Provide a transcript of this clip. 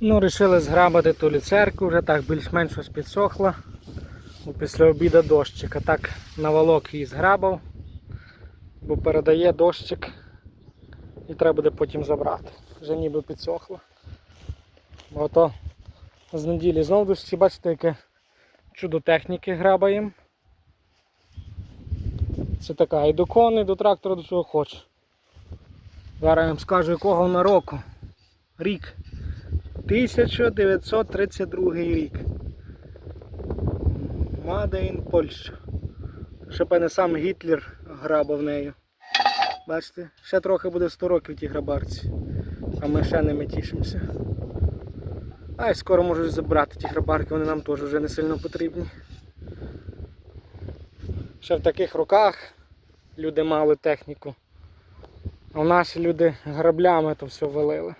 Ну, вирішили зграбати ту люцерку, вже так більш-менш щось підсохла. Після обіду дощик, а так наволок її зграбав, бо передає дощик і треба буде потім забрати. Вже ніби підсохло. Бо ото з неділі знову дощі, бачите, яке чудо техніки грабаємо. Це така і до коней, до трактора, до чого хочеш. Зараз я вам скажу, якого на року. Рік. 1932 рік. Мадейн Польща. Ще певне сам Гітлер грабав нею. Бачите, ще трохи буде 100 років ті грабарці. А ми ще ними тішимося. А й скоро можуть забрати ті грабарки, вони нам теж вже не сильно потрібні. Ще в таких роках люди мали техніку. А в наші люди граблями то все валили.